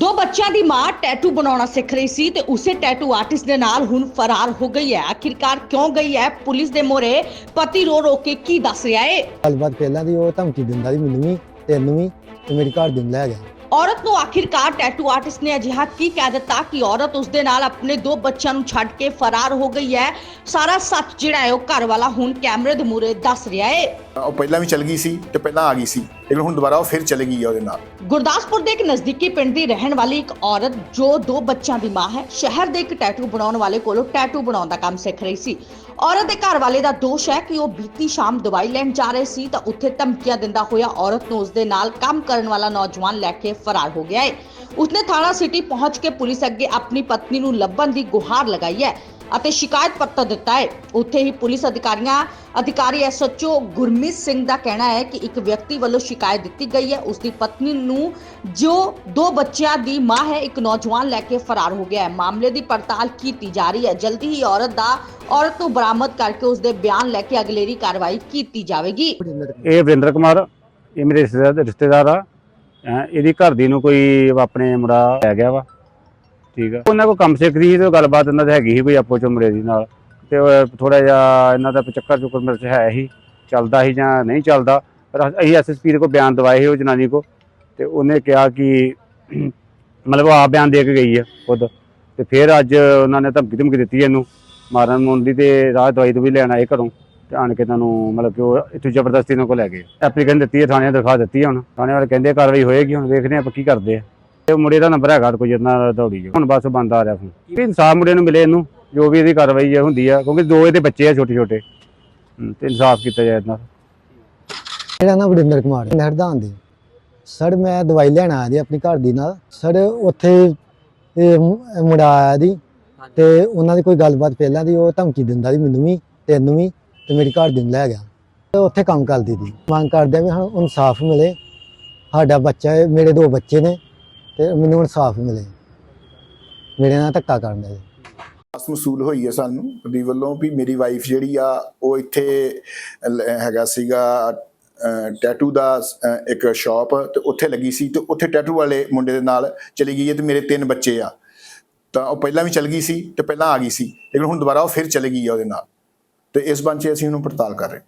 ਦੋ ਬੱਚਿਆਂ ਦੀ ਮਾਂ ਟੈਟੂ ਬਣਾਉਣਾ ਸਿੱਖ ਰਹੀ ਸੀ ਤੇ ਉਸੇ ਟੈਟੂ ਆਰਟਿਸਟ ਦੇ ਨਾਲ ਹੁਣ ਫਰਾਰ ਹੋ ਗਈ ਹੈ। ਆਖਿਰਕਾਰ ਕਿਉਂ ਗਈ ਹੈ? ਪੁਲਿਸ ਦੇ ਮੋਰੇ ਪਤੀ ਰੋ ਰੋ ਕੇ ਕੀ ਦੱਸ ਰਿਹਾ ਹੈ ਗੱਲਬਾਤ ਪਹਿਲਾਂ ਦੀ ਉਹ ਧਮਕੀ ਦਿੰਦਾ ਸੀ ਮੈਨੂੰ ਵੀ ਤੈਨੂੰ ਵੀ ਤੇ ਮੇਰੀ ਘਰ ਦੀ ਨੂੰ ਲੈ ਗਿਆ। ਔਰਤ ਨੂੰ ਆਖਿਰਕਾਰ ਟੈਟੂ ਆਰਟਿਸਟ ਨੇ ਅਜਿਹਾ ਕੀ ਕਹਿ ਦਿੱਤਾ ਕਿ ਔਰਤ ਉਸ ਦੇ ਨਾਲ ਆਪਣੇ ਦੋ ਬੱਚਿਆਂ ਨੂੰ ਛੱਡ ਕੇ ਫਰਾਰ ਹੋ ਗਈ ਹੈ। ਸਾਰਾ ਸੱਚ ਜਿਹੜਾ ਹੈ ਉਹ ਘਰ ਵਾਲਾ ਹੁਣ ਕੈਮਰੇ ਦੇ ਮੂਹਰੇ ਦੱਸ ਰਿਹਾ ਹੈ ਉਹ ਪਹਿਲਾਂ ਵੀ ਚਲ ਗਈ ਸੀ ਤੇ ਪਹਿਲਾਂ ਆ ਗਈ ਸੀ। ਲੇਕਿਨ ਹੁਣ ਦੁਬਾਰਾ ਉਹ ਫਿਰ ਚਲੇ ਗਈ ਹੈ ਉਹਦੇ ਨਾਲ। ਗੁਰਦਾਸਪੁਰ ਦੇ ਇੱਕ ਨਜ਼ਦੀਕੀ ਪਿੰਡ ਦੀ ਰਹਿਣ ਵਾਲੀ ਇੱਕ ਔਰਤ, ਜੋ ਦੋ ਬੱਚਿਆਂ ਦੀ ਮਾਂ ਹੈ, ਸ਼ਹਿਰ ਦੇ ਇੱਕ ਟੈਟੂ ਬਣਾਉਣ ਵਾਲੇ ਕੋਲੋਂ ਟੈਟੂ ਬਣਾਉਣ ਦਾ ਕੰਮ ਸਿੱਖ ਰਹੀ ਸੀ। ਔਰਤ ਦੇ ਘਰ ਵਾਲੇ ਦਾ ਦੋਸ਼ ਹੈ ਕਿ ਉਹ ਬੀਤੀ ਸ਼ਾਮ ਦਵਾਈ ਲੈਣ ਜਾ ਰਹੇ ਸੀ, ਤਾਂ ਉੱਥੇ ਧਮਕੀਆਂ ਦਿੰਦਾ ਹੋਇਆ ਔਰਤ ਨੂੰ ਉਸਦੇ ਨਾਲ ਕੰਮ ਕਰਨ ਵਾਲਾ ਨੌਜਵਾਨ ਲੈ ਕੇ ਫਰਾਰ ਹੋ ਗਿਆ ਹੈ। ਉਸਨੇ ਥਾਣਾ ਸਿਟੀ ਪਹੁੰਚ ਕੇ ਪੁਲਿਸ ਅੱਗੇ ਆਪਣੀ ਪਤਨੀ ਨੂੰ ਲੱਭਣ ਦੀ ਗੁਹਾਰ ਲਗਾਈ ਹੈ। ਅਤੇ ਸ਼ਿਕਾਇਤ ਪੱਤਰ ਦਿੱਤਾ ਹੈ। ਉੱਥੇ ਹੀ ਪੁਲਿਸ ਅਧਿਕਾਰੀਆਂ, ਅਧਿਕਾਰੀ ਐਸਐਚਓ ਗੁਰਮੀਤ ਸਿੰਘ ਦਾ ਕਹਿਣਾ ਹੈ ਕਿ ਇੱਕ ਵਿਅਕਤੀ ਵੱਲੋਂ ਸ਼ਿਕਾਇਤ ਦਿੱਤੀ ਗਈ ਹੈ। ਉਸ ਦੀ ਪਤਨੀ ਨੂੰ ਜੋ ਦੋ ਬੱਚਿਆਂ ਦੀ ਮਾਂ ਹੈ, ਇੱਕ ਨੌਜਵਾਨ ਲੈ ਕੇ ਫਰਾਰ ਹੋ ਗਿਆ ਹੈ। ਮਾਮਲੇ ਦੀ ਪੜਤਾਲ ਕੀਤੀ ਜਾ ਰਹੀ ਹੈ। ਜਲਦੀ ਹੀ ਔਰਤ ਦਾ, ਔਰਤ ਨੂੰ ਬਰਾਮਦ ਕਰਕੇ ਉਸ ਦੇ ਬਿਆਨ ਲੈ ਕੇ ਅਗਲੇਰੀ ਕਾਰਵਾਈ ਕੀਤੀ ਜਾਵੇਗੀ। ਇਹ ਵਰਿੰਦਰ ਕੁਮਾਰ, ਇਹ ਮੇਰੇ ਰਿਸ਼ਤੇਦਾਰ ਆ। ਇਹਦੀ ਘਰ ਦੀ ਨੂੰ ਕੋਈ ਆਪਣੇ ਮੁੰਡਾ ਲੈ ਗਿਆ ਵਾ। ਠੀਕ ਆ। ਉਹਨਾਂ ਕੋ ਕੰਮ ਸਿੱਖਦੀ ਸੀ ਤੇ ਗੱਲਬਾਤ ਇਹਨਾਂ ਦੀ ਹੈਗੀ ਸੀ ਕੋਈ ਆਪੋ ਚ ਦੀ ਨਾਲ। ਤੇ ਥੋੜਾ ਜਿਹਾ ਇਹਨਾਂ ਦਾ ਚੱਕਰ ਚੁੱਕਰ ਮੇਰੇ ਚ ਹੈ ਹੀ, ਚੱਲਦਾ ਸੀ ਜਾਂ ਨਹੀਂ ਚੱਲਦਾ। ਪਰ ਅਸੀਂ ਐਸਐਸਪੀ ਦੇ ਕੋ ਬਿਆਨ ਦਵਾਏ ਸੀ ਉਹ ਜਨਾਨੀ ਕੋ ਤੇ ਉਹਨੇ ਕਿਹਾ ਕਿ ਮਤਲਬ ਉਹ ਆਪ ਬਿਆਨ ਦੇ ਕੇ ਗਈ ਆ ਖੁਦ। ਤੇ ਫਿਰ ਅੱਜ ਉਹਨਾਂ ਨੇ ਧਮਕੀ ਧਮਕੀ ਦਿੱਤੀ ਇਹਨੂੰ ਮਾਰਨ ਮੁੰਨ ਦੀ ਤੇ ਰਾਹ ਦਵਾਈ ਤੋਂ ਵੀ ਲੈਣ ਆਏ ਘਰੋਂ ਤੇ ਆਣ ਕੇ ਤੁਹਾਨੂੰ ਮਤਲਬ ਕਿ ਉਹ ਇੱਥੋਂ ਜ਼ਬਰਦਸਤੀ ਨਾਲ ਕੋ ਲੈ ਗਏ। ਐਪਲੀਕੇਸ਼ਨ ਦਿੱਤੀ ਹੈ ਥਾਣੇ ਦਿਖਾ ਦਿੱਤੀ ਹੈ ਹੁਣ। ਥਾਣੇ ਵਾਲੇ ਕਹਿੰਦੇ ਕਾਰਵਾਈ ਹੋਏਗੀ, ਹੁਣ ਵੇਖਦੇ ਆਪਾਂ ਕੀ ਕਰਦੇ ਆ। ਤੇ ਉਹ ਮੁੰਡੇ ਦਾ ਨੰਬਰ ਹੈਗਾ ਕੋਈ ਜਿੰਨਾ ਦੌੜੀ ਹੁਣ ਬਸ ਬੰਦ ਆ ਰਿਹਾ ਫੋਨ। ਵੀ ਇਨਸਾਫ ਮੁੰਡੇ ਨੂੰ ਮਿਲੇ ਇਹਨੂੰ ਜੋ ਵੀ ਇਹਦੀ ਕਾਰਵਾਈ ਹੈ ਹੁੰਦੀ ਆ ਕਿਉਂਕਿ ਦੋ ਇਹਦੇ ਬੱਚੇ ਆ ਛੋਟੇ ਛੋਟੇ। ਤੇ ਇਨਸਾਫ ਕੀਤਾ ਜਾਏ ਇਹਨਾਂ ਦਾ ਮੇਰਾ ਨਾਮ ਵਰਿੰਦਰ ਕੁਮਾਰ ਹੈ ਨਹਿਰਦਾਨ ਦੇ। ਸਰ ਮੈਂ ਦਵਾਈ ਲੈਣ ਆਇਆ ਜੀ ਆਪਣੀ ਘਰ ਦੀ ਨਾਲ। ਸਰ ਉੱਥੇ ਇਹ ਮੁੰਡਾ ਆਇਆ ਦੀ ਤੇ ਉਹਨਾਂ ਦੀ ਕੋਈ ਗੱਲਬਾਤ ਪਹਿਲਾਂ ਦੀ ਉਹ ਧਮਕੀ ਦਿੰਦਾ ਸੀ ਮੈਨੂੰ ਵੀ ਤੈਨੂੰ ਵੀ ਤੇ ਮੇਰੀ ਘਰ ਦੀ ਨੂੰ ਲੈ ਗਿਆ। ਤੇ ਉੱਥੇ ਕੰਮ ਕਰਦੀ ਸੀ। ਮੰਗ ਕਰਦੇ ਵੀ ਸਾਨੂੰ ਇਨਸਾਫ ਮਿਲੇ। ਸਾਡਾ ਬੱਚਾ ਹੈ ਮੇਰੇ ਦੋ ਬੱਚੇ ਨੇ। ਤੇ ਮੈਨੂੰ ਇਨਸਾਫ ਮਿਲੇ। ਮੇਰੇ ਨਾਲ ਧੱਕਾ ਕਰਨ ਦੇ। ਆਸ ਮਸੂਲ ਹੋਈ ਹੈ ਸਾਨੂੰ ਉਹਦੀ ਵੱਲੋਂ ਵੀ ਮੇਰੀ ਵਾਈਫ ਜਿਹੜੀ ਆ, ਉਹ ਇੱਥੇ ਹੈਗਾ ਸੀਗਾ ਟੈਟੂ ਦਾ ਇੱਕ ਸ਼ਾਪ ਤੇ ਉੱਥੇ ਲੱਗੀ ਸੀ ਤੇ ਉੱਥੇ ਟੈਟੂ ਵਾਲੇ ਮੁੰਡੇ ਦੇ ਨਾਲ ਚਲੀ ਗਈ ਹੈ ਤੇ ਮੇਰੇ ਤਿੰਨ ਬੱਚੇ ਆ। ਤਾਂ ਉਹ ਪਹਿਲਾਂ ਵੀ ਚਲ ਗਈ ਸੀ ਤੇ ਪਹਿਲਾਂ ਆ ਗਈ ਸੀ, ਲੇਕਿਨ ਹੁਣ ਦੁਬਾਰਾ ਉਹ ਫਿਰ ਚਲੇ ਗਈ ਆ ਉਹਦੇ ਨਾਲ। ਤੇ ਇਸ ਬੰਚੇ ਅਸੀਂ ਉਹਨੂੰ ਪੜਤਾਲ ਕਰ ਰਹੇ